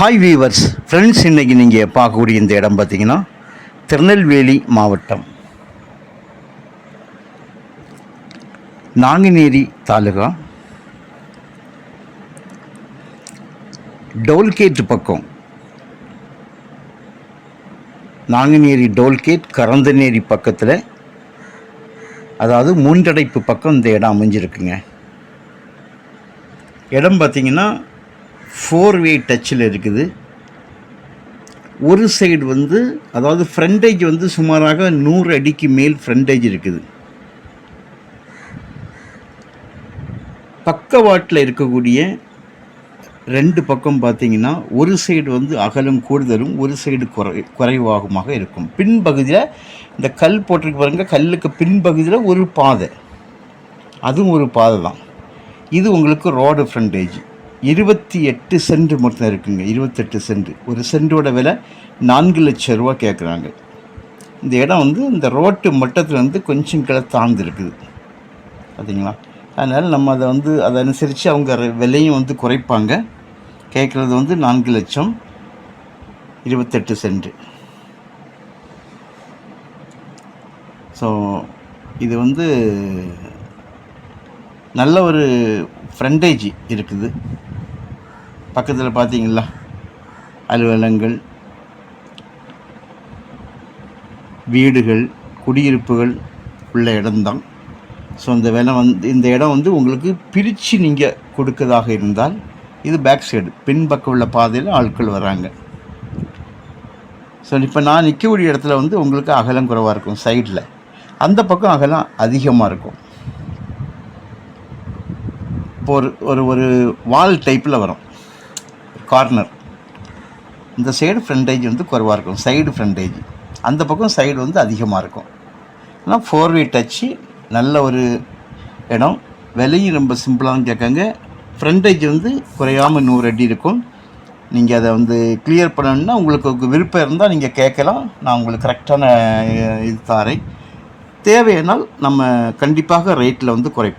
Hi viewers friends இன்றைக்கி நீங்கள் பார்க்கக்கூடிய இந்த இடம் பார்த்தீங்கன்னா திருநெல்வேலி மாவட்டம். நாங்குநேரி தாலுகா. டோல்கேட் பக்கம். நாங்குநேரி டோல்கேட் கரந்தநேரி பக்கத்தில். அதாவது மூன்றடைப்பு பக்கம் இந்த இடம் அமைஞ்சிருக்குங்க. இடம் பார்த்தீங்கன்னா ஃபோர் வே டச்சில் இருக்குது. ஒரு சைடு வந்து அதாவது ஃப்ரண்டேஜ் வந்து சுமாராக நூறு அடிக்கு மேல் ஃப்ரண்டேஜ் இருக்குது. பக்கவாட்டில் இருக்கக்கூடிய ரெண்டு பக்கம் பார்த்தீங்கன்னா ஒரு சைடு வந்து அகலம் கூடுதலும் ஒரு சைடு குறை குறைவாகுமாக இருக்கும். பின்பகுதியில் இந்த கல் போட்டிருக்கு பாருங்கள் கல்லுக்கு பின்பகுதியில் ஒரு பாதை. அதுவும் ஒரு பாதை தான். இது உங்களுக்கு ரோடு ஃப்ரண்டேஜ் இருபத்தி எட்டு சென்ட் மட்டும் இருக்குங்க இருபத்தெட்டு சென்ட். ஒரு சென்டோட விலை நான்கு லட்சம் ரூபா கேட்குறாங்க இந்த இடம் வந்து இந்த ரோட்டு மட்டத்தில் வந்து கொஞ்சம் கிளை தாழ்ந்துருக்குது. பார்த்தீங்களா அதனால் நம்ம அதை வந்து அதை அனுசரித்து அவங்க விலையும் வந்து குறைப்பாங்க. கேட்குறது வந்து நான்கு லட்சம் இருபத்தெட்டு சென்ட். ஸோ இது வந்து நல்ல ஒரு ஃப்ரண்டேஜ் இருக்குது. பக்கத்தில் பார்த்தீங்களா அலுவலகங்கள் வீடுகள் குடியிருப்புகள் உள்ள இடம்தான். ஸோ இந்த வேலை வந்து இந்த இடம் வந்து உங்களுக்கு பிரித்து நீங்கள் கொடுக்கதாக இருந்தால் இது பேக் சைடு பின்பக்கம் உள்ள பாதையில் ஆட்கள் வராங்க. ஸோ இப்போ நான் நிற்கக்கூடிய இடத்துல வந்து உங்களுக்கு அகலம் குறைவாக இருக்கும் சைடில் அந்த பக்கம் அகலம் அதிகமாக இருக்கும். இப்போ ஒரு ஒரு ஒரு வால் டைப்பில் வரும். கார்னர் இந்த சைடு ஃப்ரண்டேஜ் வந்து குறைவாக இருக்கும். சைடு ஃப்ரண்டேஜ் அந்த பக்கம் சைடு வந்து அதிகமாக இருக்கும். ஆனால் ஃபோர் வே டச்சு நல்ல ஒரு இடம். விலையும் ரொம்ப சிம்பிளாக கேட்காங்க. ஃப்ரண்டேஜ் வந்து குறையாமல் நூறு அடி இருக்கும். நீங்கள் அதை வந்து கிளியர் பண்ணணுன்னா உங்களுக்கு விருப்பம் இருந்தால் நீங்கள் கேட்கலாம். நான் உங்களுக்கு கரெக்டான இது தாரேன். தேவையானால் நம்ம கண்டிப்பாக ரேட்டில் வந்து குறைப்பேன்